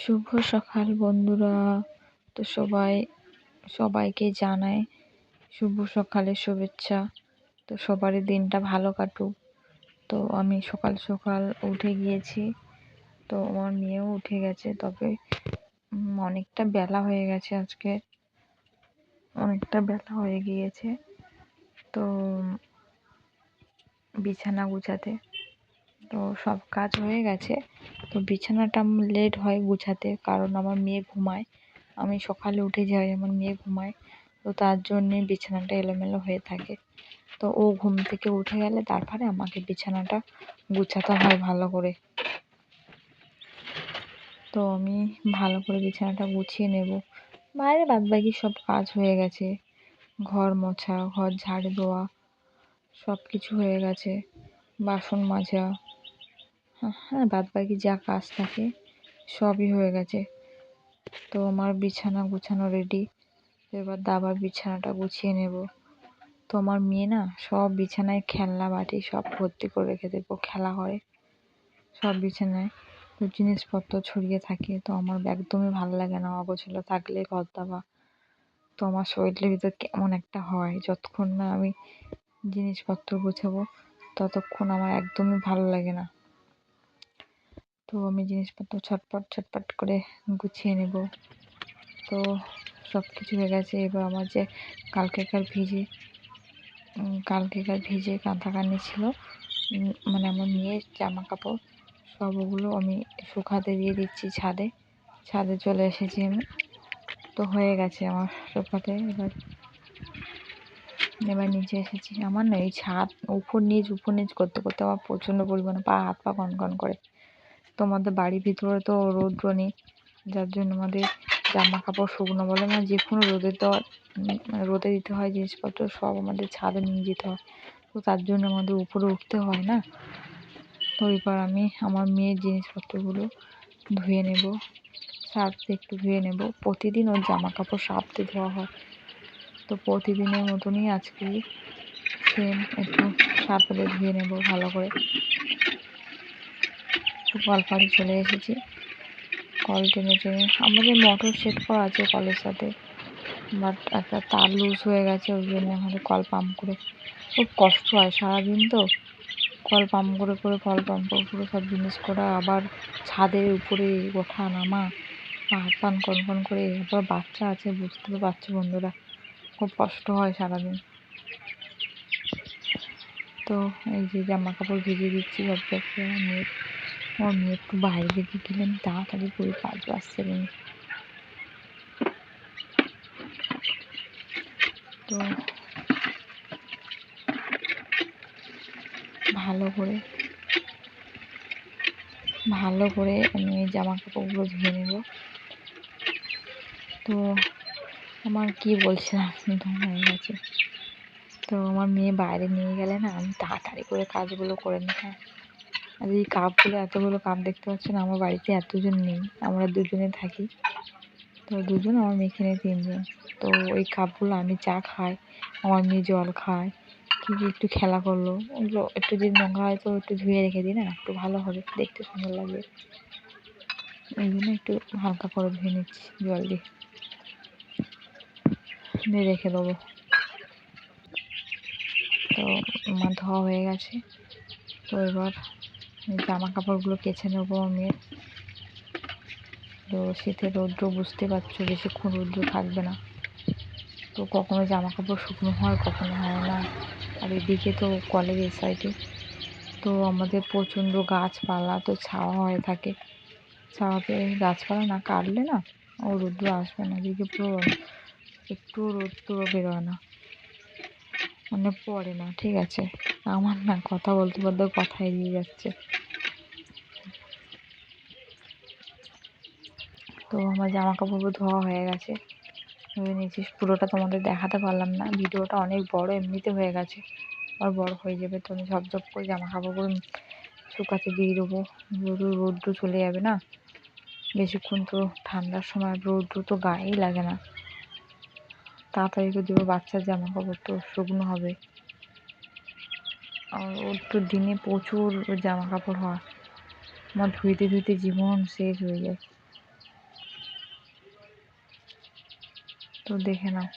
শুভ সকাল বন্ধুরা। তো সবাই, সবাইকে জানাই শুভ সকালের শুভেচ্ছা। তো সবারই দিনটা ভালো কাটুক। তো আমি সকাল সকাল উঠে গিয়েছি। তো আমার মেয়েও উঠে গেছে, তবে অনেকটা বেলা হয়ে গেছে আজকে। অনেকটা বেলা হয়ে গিয়েছে। তো বিছানা গুছাতে। তো সব কাজ হয়ে গেছে। তো বিছানাটা লেট হয় গুছাতে কারণ আমার মেয়ে ঘুমায়। আমি সকালে উঠে যাই, আমার মেয়ে ঘুমায়। তো তার জন্যে বিছানাটা এলোমেলো হয়ে থাকে। তো ও ঘুম থেকে উঠে গেলে তারপরে আমাকে বিছানাটা গুছাতে হয় ভালো করে। তো আমি ভালো করে বিছানাটা গুছিয়ে নেব। বাইরে বাদবাকি সব কাজ হয়ে গেছে। ঘর মোছা, ঘর ঝাড় দেওয়া সব কিছু হয়ে গেছে। বাসন মাজা হ্যাঁ বাদ বাকি যা কাজ থাকে সবই হয়ে গেছে। তো আমার বিছানা গুছানো রেডি এবার দাবার বিছানাটা গুছিয়ে নেব। তো আমার মেয়ে না সব বিছানায় খেলনা, বাটি সব ভর্তি করে রেখে দেবো, খেলা করে সব বিছানায়। তো জিনিসপত্র ছড়িয়ে থাকে, তো আমার একদমই ভালো লাগে না অগোছালো থাকলে ঘর দাবা। তো আমার শরীরের ভিতর কেমন একটা হয়, যতক্ষণ না আমি জিনিসপত্র গোছাবো, ততক্ষণ আমার একদমই ভালো লাগে না। তো আমি জিনিসপত্র ছটপট ছটপট করে গুছিয়ে নেব। তো সব কিছু হয়ে গেছে। এবার আমার যে কালকেকার ভিজে কালকেকার ভিজে কাঁথা কানি ছিল মানে আমার মেয়ের জামা কাপড় সব ওগুলো আমি শুকাতে দিয়ে দিচ্ছি ছাদে। ছাদে চলে এসেছি আমি। তো হয়ে গেছে আমার শুকাতে। এবার এবার নিচে এসেছি। আমার না এই ছাদ উপর নিচ উপর নিচ করতে করতে আমার প্রচণ্ড পরিমাণে পা, হাত পা কনকন করে। তো আমাদের বাড়ির ভিতরে তো রৌদ্র নেই। যার জন্য আমাদের জামা কাপড় শুকনো বলে না যে কোনো রোদে দেওয়া মানে রোদে দিতে হয় জিনিসপত্র সব আমাদের ছাদে নিয়ে যেতে হয়। তো তার জন্য আমাদের উপরে উঠতে হয় না। তো এবার আমি আমার মেয়ের জিনিসপত্রগুলো ধুয়ে নেব। সার্ফে একটু ধুয়ে নেব। প্রতিদিন ওর জামা কাপড় সার্ফে ধোয়া হয়। তো প্রতিদিনের মতনই আজকে সেম একটু সার্ফে ধুয়ে নেব ভালো করে। কল পাড়ি চলে এসেছি। কল টেনে টেনে। আমাদের মোটর সেট করা আছে কলের সাথে। বাট একটা তার লুজ হয়ে গেছে, ওই জন্য আমাদের কল পাম্প করে খুব কষ্ট হয় সারাদিন তো। কল পাম্প করে করে কল পাম্প করে সব জিনিস করা, আবার ছাদের উপরে ওঠা, নামা, হাত পান কনকন করে আবার বাচ্চা আছে, বুঝতে তো পারছ বন্ধুরা, খুব কষ্ট হয় সারাদিন। তো এই যে জামা কাপড় ভিজিয়ে দিচ্ছি সব জায়গায় মেয়ে একটু বাইরে দিকে গেলে আমি তাড়াতাড়ি করে কাজ বাসছে তো ভালো করে ভালো করে আমি জামা কাপড়গুলো ধুয়ে নেব। তো আমার কি বলছিলাম হয়ে গেছে। তো আমার মেয়ে বাইরে নিয়ে গেলে না, আমি তাড়াতাড়ি করে কাজগুলো করে নিই হ্যাঁ। আর এই কাপগুলো, এতগুলো কাপ দেখতে পাচ্ছেন, আমার বাড়িতে এতজন নেই, আমরা দুজনে থাকি। তো দুজন, আমার মেয়ে তিনজন। তো ওই কাপগুলো আমি চা খাই, আমার মেয়ে জল খায়, কী একটু খেলা করল। ওগুলো একটু যদি নোংরা হয় তো একটু ধুয়ে রেখে দিই না, একটু ভালো হবে, দেখতে সুন্দর লাগবে। ওই জন্য একটু হালকা করে ধুয়ে নিচ্ছি, জল দিয়ে। দিয়ে রেখে দেবো। তো আমার ধোয়া হয়ে গেছে। তো এবার জামা কাপড়গুলো কেচে নেব আমি। তো শীতে রৌদ্র বুঝতে পারছ, বেশিক্ষণ রৌদ্র থাকবে না। তো কখনো জামা কাপড় শুকনো হয়, কখনো হয় না। আর এদিকে তো এই সাইডে তো আমাদের প্রচণ্ড গাছপালা, তো ছাওয়া হয়ে থাকে। ছাওয়াতে গাছপালা না কাটলে না ও রৌদ্র আসবে না। এদিকে পুরো একটু রৌদ্র বেরোয় না। মানে পড়ে না, ঠিক আছে। আমার না কথা বলতে বলতে কথা এড়িয়ে যাচ্ছে। তো আমার জামা কাপড় ধোয়া হয়ে গেছে। ধুয়ে নিয়েছিস, পুরোটা তোমাদের দেখাতে পারলাম না। ভিডিওটা অনেক বড়, এমনিতে হয়ে গেছে। আর বড় হয়ে যাবে তো আমি ঝপঝপ করে জামা কাপড়গুলো শুকাতে দিয়ে দেবো। রোদ রৌদ্র চলে যাবে না? বেশিক্ষণ তো ঠান্ডার সময় রৌদ্র তো গায়েই লাগে না। তাড়াতাড়ি করে দেবো, বাচ্চার জামা কাপড় তো শুকনো হবে। আর ওর তো দিনে প্রচুর জামা কাপড় হয়। আমার ধুইতে ধুইতে জীবন শেষ হয়ে যায়। তো দেখে নাও।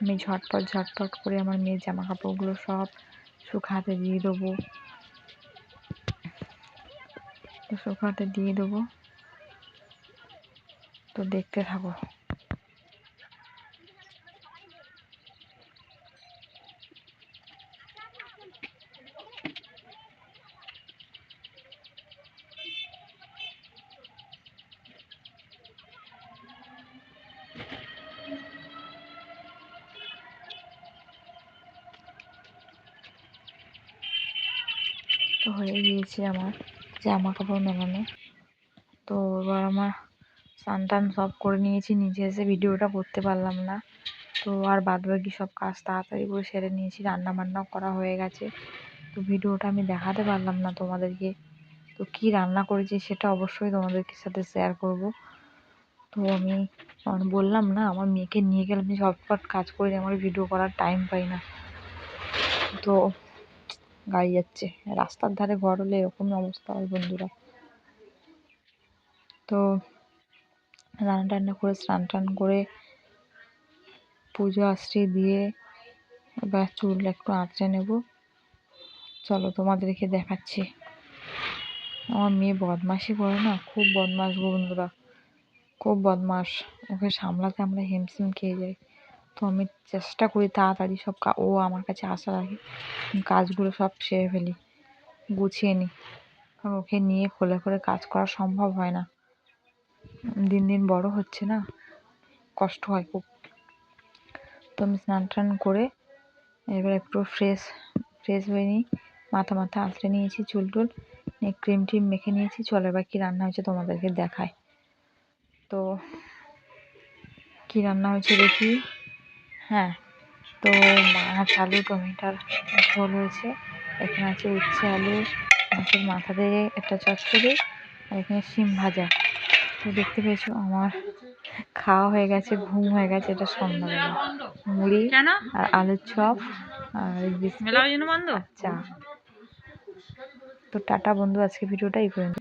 আমি ঝটপট ঝটপট করে আমার মেয়ের জামা কাপড়গুলো সব শুকাতে দিয়ে দেবো। তো শুকাতে দিয়ে দেবো। তো দেখতে থাকো তো হয়ে গিয়েছে আমার জামা কাপড় মেলানো। তো এবার আমার স্নান টান সব করে নিয়েছি, নিজে এসে ভিডিওটা করতে পারলাম না। তো আর বাদ বাকি সব কাজ তাড়াতাড়ি করে সেরে নিয়েছি রান্না বান্নাও করা হয়ে গেছে। তো ভিডিওটা আমি দেখাতে পারলাম না তোমাদেরকে। তো কী রান্না করেছি সেটা অবশ্যই তোমাদেরকে সাথে শেয়ার করব। তো আমি বললাম না, আমার মেয়েকে নিয়ে গেলে আমি ঝটপট কাজ করে আমার ভিডিও করার টাইম পাই না। তো গাড়ি যাচ্ছে। রাস্তার ধারে ঘর হলে এরকমই অবস্থা হয় বন্ধুরা। তো রান্না টান্না করে স্নান টান করে পুজো আশ্রী দিয়ে এবার চুল একটু আঁচড়ে নেব। চলো তোমাদেরকে দেখাচ্ছি। আমার মেয়ে বদমাশি করে না, খুব বদমাশ বন্ধুরা। খুব বদমাশ। ওকে সামলাতে আমরা হিমশিম খেয়ে যাই। তো আমি চেষ্টা করি তাড়াতাড়ি সব ও আমার কাছে আসার আগে কাজগুলো সব সেরে ফেলি, গুছিয়ে নিই। কারণ ওকে নিয়ে খোলা করে কাজ করা সম্ভব হয় না। দিন দিন বড় হচ্ছে না, কষ্ট হয় খুব। তো আমি স্নান টান করে এবার একটু ফ্রেশ ফ্রেশ হয়ে নিই, মাথা মাথা আঁচড়ে নিয়েছি চুল টুল, নিয়ে ক্রিম টিম মেখে নিয়েছি, চলো এবার কী রান্না হয়েছে তোমাদেরকে দেখায় তো কী রান্না হয়েছে দেখি। হ্যাঁ তো মাছ আলু টমেটোর ঝোল হয়েছে। এখানে আছে উচ্ছে আলু মাছের মাথা দিয়ে একটা চচ্চড়ি আর এখানে শিম ভাজা। তো দেখতে পেয়েছ আমার খাওয়া হয়ে গেছে ঘুম হয়ে গেছে এটা সন্ধ্যাবেলা। মুড়ি আর আলুর চপ আর চা। তো টাটা বন্ধু আজকে ভিডিওটা এই পর্যন্ত।